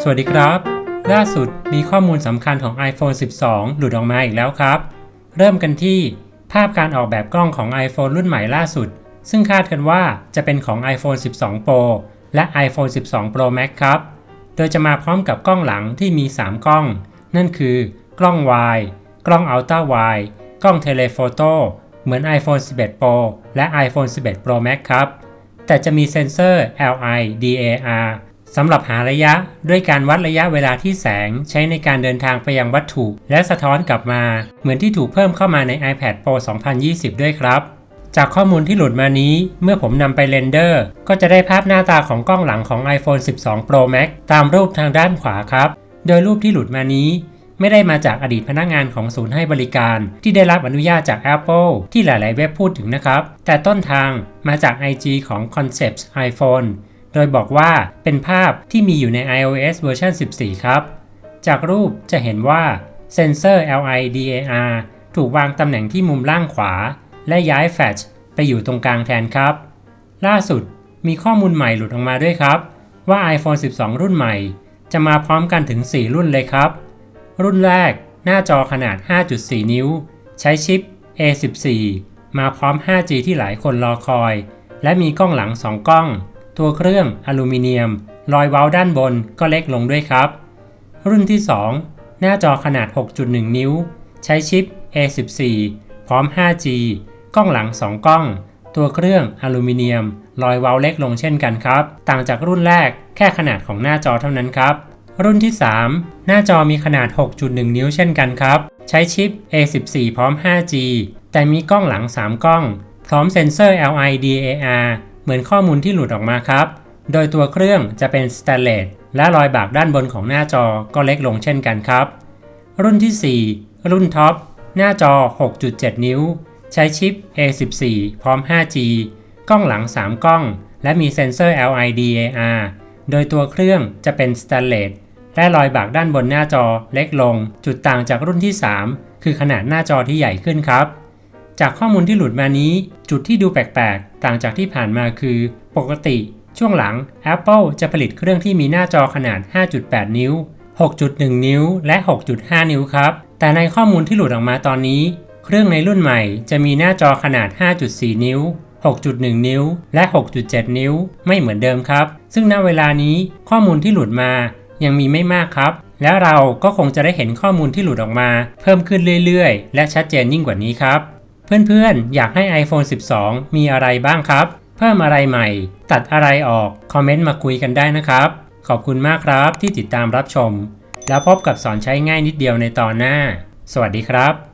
สวัสดีครับ ล่าสุดมีข้อมูลสำคัญของ iPhone 12 หลุดออกมาอีกแล้วครับ เริ่มกันที่ภาพการออกแบบกล้องของ iPhone รุ่นใหม่ล่าสุด ซึ่งคาดกันว่าจะเป็นของ iPhone 12 Pro และ iPhone 12 Pro Max ครับ โดยจะมาพร้อมกับกล้องหลังที่มี 3 กล้อง นั่นคือกล้อง Wide กล้อง Ultra Wide กล้อง Telephoto เหมือน iPhone 11 Pro และ iPhone 11 Pro Max ครับ แต่จะมีเซ็นเซอร์ LiDAR สำหรับหาระยะด้วยการวัดระยะเวลาที่แสงใช้ในการเดินทางไปยังวัตถุ และสะท้อนกลับมา เหมือนที่ถูกเพิ่มเข้ามาใน iPad Pro 2020 ด้วยครับ จากข้อมูลที่หลุดมานี้ เมื่อผมนำไปเรนเดอร์ ก็จะได้ภาพหน้าตาของกล้องหลังของ iPhone 12 Pro Max ตามรูปทางด้านขวาครับ โดยรูปที่หลุดมานี้ ไม่ได้มาจากอดีตพนักงานของศูนย์ให้บริการ ที่ได้รับอนุญาตจาก Apple ที่หลาย ๆ เว็บพูดถึงนะครับ แต่ต้นทางมาจาก IG ของ Concepts iPhone โดยบอกว่าเป็นภาพที่มีอยู่ใน iOS เวอร์ชัน14 ครับ จากรูปจะเห็นว่าเซนเซอร์ LiDAR ถูกวางตำแหน่งที่มุมล่างขวา และย้ายแฟลชไปอยู่ตรงกลางแทนครับ ล่าสุดมีข้อมูลใหม่หลุดออกมาด้วยครับ ว่า iPhone 12 รุ่นใหม่ จะมาพร้อมกันถึง 4 รุ่นเลยครับ รุ่นแรกหน้าจอขนาด 5.4 นิ้ว ใช้ชิป A14 มาพร้อม 5G ที่หลายคนรอคอย และมีกล้องหลัง 2 กล้อง ตัวเครื่องอลูมิเนียม รอยเว้าด้านบนก็เล็กลงด้วยครับ รุ่นที่ 2 หน้าจอขนาด 6.1 นิ้ว ใช้ชิป A14 พร้อม 5G กล้องหลัง 2 กล้อง ตัวเครื่องอลูมิเนียม รอยเว้าเล็กลงเช่นกันครับ ต่างจากรุ่นแรกแค่ขนาดของหน้าจอเท่านั้นครับ รุ่นที่ 3 หน้าจอมีขนาด 6.1 นิ้วเช่นกันครับ ใช้ชิป A14 พร้อม 5G แต่มีกล้องหลัง 3 กล้อง พร้อมเซ็นเซอร์ LiDAR เหมือนข้อมูลที่หลุดออกมาครับ โดยตัวเครื่องจะเป็นสแตนเลสและรอยบากด้านบนของหน้าจอก็เล็กลงเช่นกันครับ รุ่นที่ 4 รุ่นท็อป หน้าจอ 6.7 นิ้ว ใช้ชิป A14 พร้อม 5G กล้องหลัง 3 กล้อง และมีเซ็นเซอร์ LiDAR โดยตัวเครื่องจะเป็นสแตนเลสและรอยบากด้านบนหน้าจอเล็กลง จุดต่างจากรุ่นที่ 3 คือขนาดหน้าจอที่ใหญ่ขึ้นครับ จากข้อมูลที่หลุดมานี้ จุดที่ดูแปลกๆ ต่างจากที่ผ่านมาคือ ปกติ ช่วงหลัง Apple จะผลิตเครื่องที่มีหน้าจอขนาด 5.8 นิ้ว 6.1 นิ้ว และ 6.5 นิ้วครับ แต่ในข้อมูลที่หลุดออกมาตอนนี้ เครื่องในรุ่นใหม่จะมีหน้าจอขนาด 5.4 นิ้ว 6.1 นิ้ว และ 6.7 นิ้ว ไม่เหมือนเดิมครับ ซึ่งณเวลานี้ข้อมูลที่หลุดมายังมีไม่มากครับ แล้วเราก็คงจะได้เห็นข้อมูลที่หลุดออกมา เพิ่มขึ้นเรื่อยๆ และชัดเจนยิ่งกว่านี้ครับ เพื่อนๆ อยากให้ iPhone 12 มีอะไรบ้างครับ เพิ่มอะไรใหม่ ตัดอะไรออก คอมเมนต์มาคุยกันได้นะครับ ขอบคุณมากครับที่ติดตามรับชม แล้วพบกับสอนใช้ง่ายนิดเดียวในตอนหน้า สวัสดีครับ